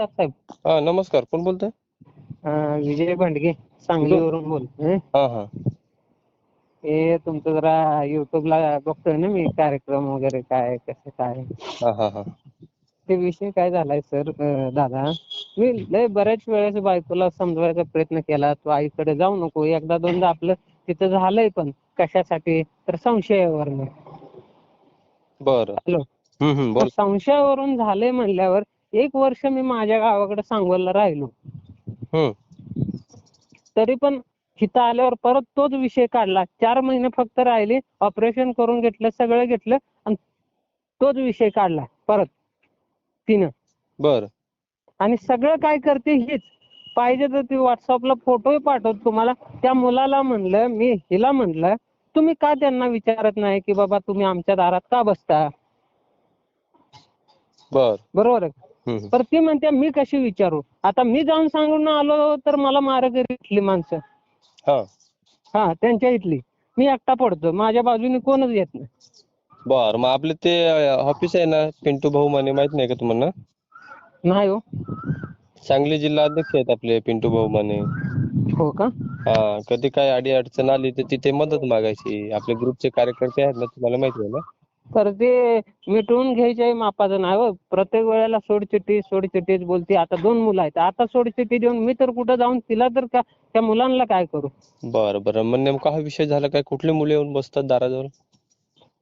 नमस्कार साहेब. हा नमस्कार. कोण बोलतंय? अं, विजय भांडगे सांगलीवरून बोलतोय हा? हा हे. तुमचं जरा युट्यूबला बघतोय ना मी कार्यक्रम वगैरे काय कसं काय? हा हा हा. ते विषय काय झालाय सर? दादा मी लय बऱ्याच वेळेस बायकोला समजवायचा प्रयत्न केला तू आईकडे जाऊ नको. एकदा दोनदा आपलं तिथं झालंय पण कशासाठी? तर संशयावरनं. बरं. हॅलो. हम्म हम्म बोल. संशयावरून झालंय म्हणल्यावर एक वर्ष मी माझ्या गावाकडे सांगोलला राहिलो. हम्म. तरी पण इथं आल्यावर परत तोच विषय काढला. चार महिने फक्त राहिले ऑपरेशन करून घेतलं सगळं घेतलं आणि तोच विषय काढला परत तिनं. बरं. आणि सगळं काय करते हीच. पाहिजे तर ती व्हॉट्सअपला फोटोही पाठवतो तुम्हाला. त्या मुलाला म्हणलं मी हिला म्हणलं तुम्ही का त्यांना विचारत नाही की बाबा तुम्ही आमच्या दारात का बसता? बर. बरोबर आहे. तर ती म्हणते मी कशी विचारू? आता मी जाऊन सांगून आलो तर मला माराकरी इथली माणसं. हा. हा त्यांच्या इथली. मी एकटा पडतो. माझ्या बाजूने कोणच येत नाही. बर मग आपले ते ऑफिस आहे ना पिंटू भाऊ माने माहीत नाही का तुम्हाला? नाही हो. सांगली जिल्हा अध्यक्ष आहेत आपले पिंटू भाऊ माने हो का? हा कधी काय अडी अडचण आली तर तिथे मदत मागायची. आपले ग्रुपचे कार्यकर्ते आहेत ना तुम्हाला माहिती आहे ना? तर ते मिटवून घ्यायचे मापाचं नाही हो प्रत्येक वेळेला सोडचिठ्ठी सोडचिठ्ठीच बोलते. आता दोन मुलं आहेत. आता सोडचिठ्ठी देऊन मी तर कुठं जाऊन तिला तर का त्या मुलांना काय करू? बरं बरं. मग नेमका हा विषय झाला काय? कुठली मुले येऊन बसतात दाराजवळ?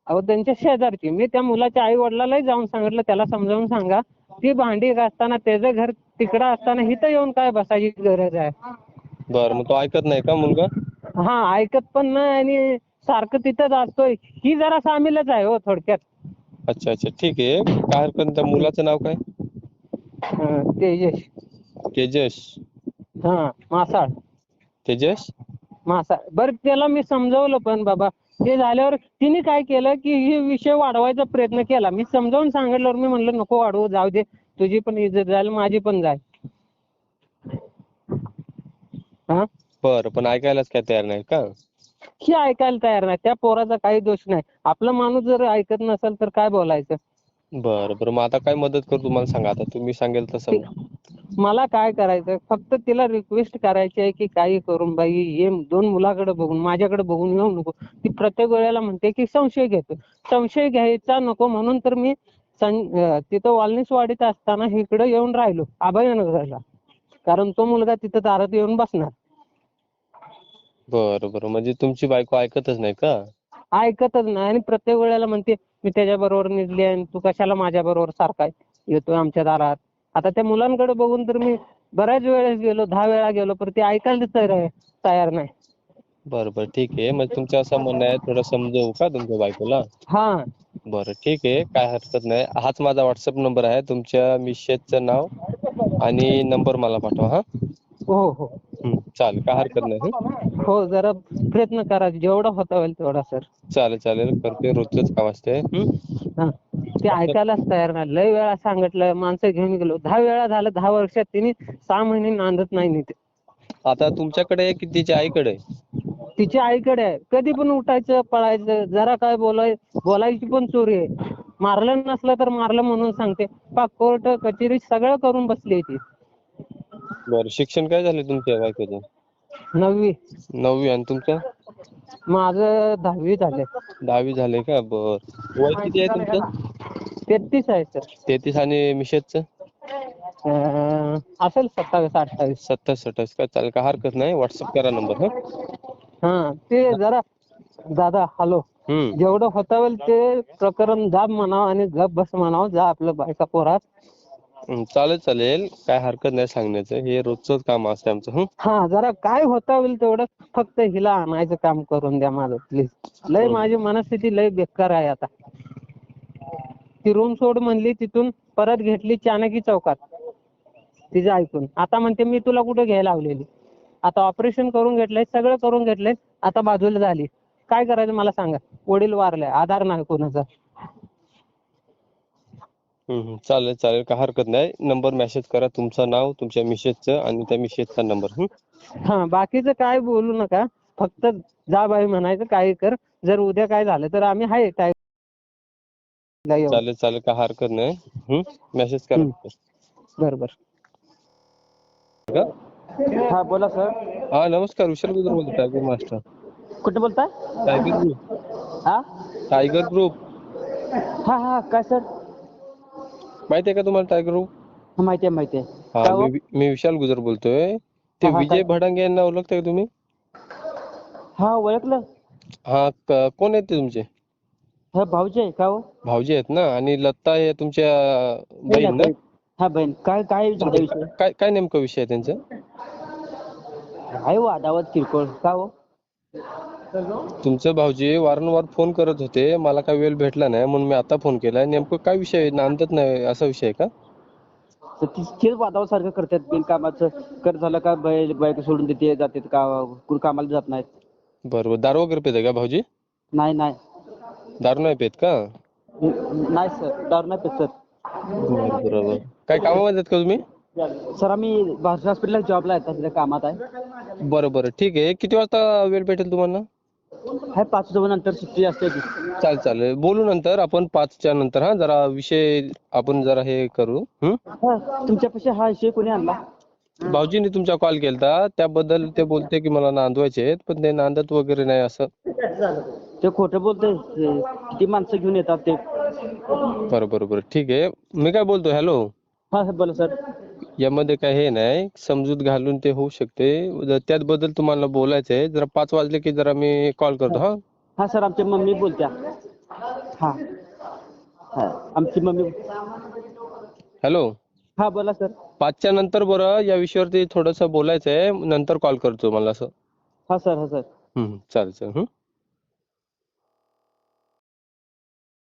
अहो त्यांच्या शेजारची. मी त्या मुलाच्या आई वडिलालाही जाऊन सांगितलं. त्याला समजावून सांगा. ती भांडी घासताना त्याचं घर तिकडं असताना इथं येऊन काय बसायची गरज आहे? बरं मग तो ऐकत नाही का मुलगा? हा ऐकत पण नाही आणि सारखं तिथंच असतोय. ही जरा सामीलच आहे हो थोडक्यात. अच्छा अच्छा. ठीक आहे. काय हरकत नाही त्या मुलाचं नाव काय? अं, तेजस. तेजस. हा मासाळ. तेजस? मासा बरं त्याला मी समजावलं पण बाबा. ते झाल्यावर तिने काय केलं की हे विषय वाढवायचा प्रयत्न केला. मी समजावून सांगितल्यावर मी म्हणलं नको वाढवू जाऊ दे. तुझी पण इज्जत जाईल माझी पण जाईल. हा? बरं पण ऐकायलाच काय तयार नाही का? ही ऐकायला तयार नाही. त्या पोराचा काही दोष नाही. आपला माणूस जर ऐकत नसेल तर काय बोलायचं? बरं बरं. मग आता काय मदत करू तुम्हाला सांगा. आता तुम्ही सांगेल तसं. मला काय करायचं? फक्त तिला रिक्वेस्ट करायची आहे की काही करून बाई ये दोन मुलाकडे बघून माझ्याकडे बघून येऊ नको. ती प्रत्येक वेळेला म्हणते की संशय घेतो. संशय घ्यायचा नको म्हणून तर मी तिथं वाळणीसवाडीत असताना इकडे येऊन राहिलो अभयनगरला कारण तो मुलगा तिथं दारात येऊन बसणार. बरं बरं. म्हणजे तुमची बायको ऐकतच नाही का? ऐकतच नाही आणि प्रत्येक वेळेला म्हणते मी त्याच्या बरोबर निघली आणि तू कशाला माझ्या बरोबर सारखा येतोय आमच्या दारात? आता त्या मुलांकडे बघून तर मी बऱ्याच वेळेस गेलो दहा वेळा गेलो पण ते ऐकायला तयार तयार नाही. बरं बरं. ठीक आहे. मग तुमचं असं म्हणणं आहे थोडं समजवू का तुमच्या बायकोला? हा. बरं ठीक आहे. काय हरकत नाही. हाच माझा व्हॉट्सअप नंबर आहे. तुमच्या मिसेसचं नाव आणि नंबर मला पाठवा हा. हो हो. हं, चालेल. काय हरकत नाही हं? हो जरा प्रयत्न करा. जेवढा होता होईल तेवढा सर. चालेल चालेल. करते. रोजचंच काम असते. हं? हा. ते ऐकायलाच तयार नाही. लय वेळा सांगितलं माणसं घेऊन गेलो. दहा वेळा झालं दहा वर्षात तिने सहा महिने नांदत नाही नीट आता तुमच्याकडे आहे की तिच्या आईकडे आहे? तिच्या आईकडे आहे. कधी पण उठायचं पळायचं जरा काय बोलाय बोलायची पण चोरी आहे. मारलं नसलं तर मारलं म्हणून सांगते. पाक कोर्ट कचेरी सगळं करून बसली आहे ती. बरं. शिक्षण काय झालं तुमच्या बायकोचं? नववी. नववी आणि तुमचं? माझं दहावी झालंय. दहावी झाले का? बर. वय किती आहे तुमचं? तेहतीस आहे सर. तेहतीस आणि मिसेसचं अं, असेल सत्तावीस अठ्ठावीस. सत्तावीस अठ्ठावीस का चालेल का हरकत नाही? व्हॉट्सअप करा नंबर हा? हा ते जरा दादा हॅलो हम्म. जेवढं होता होईल ते प्रकरण दाब म्हणावं आणि गप बस म्हणावं. जा आपलं बायका पोरात. चालेल चालेल. काय हरकत नाही सांगण्याचं. हे रोजचंच काम असतं आमचं हं? हा जरा काय होता होईल तेवढं फक्त हिला आणायचं काम करून द्या माझं प्लीज लय माझी मनस्थिती लय बेकार आहे आता. ती रूम सोड म्हणली तिथून परत घेतली चाणकी चौकात. तिचं ऐकून. आता म्हणते मी तुला कुठे घ्यायला लावलेली? आता ऑपरेशन करून घेतलंय सगळं करून घेतलंय आता बाजूला झाली. काय करायचं मला सांगा? वडील वारले आधार नाही कोणाचा. चालेल चालेल. काय हरकत नाही. नंबर मेसेज करा. तुमचं नाव तुमच्या मिसेसचं आणि त्या मिसेसचा नंबर हं बाकीचं काय बोलू नका. फक्त जा बाई म्हणायचं काय कर. जर उद्या काय झालं तर आम्ही आहे काय. चालेल चालेल. काय हरकत नाही. मेसेज करा. बरं बरं का? हा बोला सर. हा नमस्कार. विशाल गुजर बोलतो टायगर मास्टर कुठे बोलताय? टायगर ग्रुप हा? टायगर ग्रुप हा हा. काय सर? माहिती आहे का तुम्हाला टायगर ग्रुप माहिती आहे माहिती आहे हा? हो? मी मी विशाल गुजर बोलतोय. ते हा, हा, विजय काय? भडांगे यांना ओळखताय का तुम्ही? हा ओळखलं. हा क- कोण आहेत ते तुमचे? हा भाऊजी आहे का हो? भाऊजी आहेत ना? आणि लता हे तुमच्या बहीण ना? हा बहीण. काय काय झालं विषय काय काय नेमका विषय आहे त्यांचा? काय वादावत किरकोळ. का हो? तुमचं भाऊजी वारंवार फोन करत होते मला काय वेळ भेटला नाही म्हणून मी आता फोन केलाय नेमकं काय विषय आहे? नांदत नाही असा विषय आहे का? तर ती- तेच वादावत सारखं करतात बिनकामाचं. कर झालं का बैल बायको सोडून देते जाते का कुठं कामाला जात नाहीत. बरोबर. दारू वगैरे पिते का भाऊजी? नाही नाही. दारू नाही पित का? न- नाही सर दारू नाही पित सर बरं बरोबर. काय कामामध्ये आहेत का तुम्ही? सर आम्ही भारती हॉस्पिटलला जॉबला आहे तिथे कामात आहे. बरं बरं. ठीक आहे. किती वाजता वेळ भेटेल तुम्हाला? हाय पाच नंतर सुट्टी असते ती चालेल चालेल. बोलू नंतर आपण पाचच्या नंतर हा. जरा विषय आपण जरा हे करू हं? हा तुमच्यापाशी हा विषय कोणी आणला? भाऊजींनी तुमचा कॉल केलता. त्याबद्दल ते बोलते की मला नांदवायचे आहेत पण ते नांदत वगैरे नाही असं. ते खोटं बोलतोय. ते किती माणसं घेऊन येतात ते. बरं बरं बरं. ठीक आहे. मी काय बोलतो हॅलो. हा सर बोला सर. यामध्ये काय हे नाही समजूत घालून ते होऊ शकते. जर त्याबद्दल तुम्हाला बोलायचं आहे जरा पाच वाजले की जरा मी कॉल करतो हा? हा सर आमची मम्मी बोलत्या. हा. हा आमची मम्मी हॅलो? हा बोला सर. पाचच्या नंतर बरं या विषयावरती थोडंसं बोलायचं आहे नंतर कॉल करतो मला असं. हा सर हा सर. हं, चालेल चालेल हं?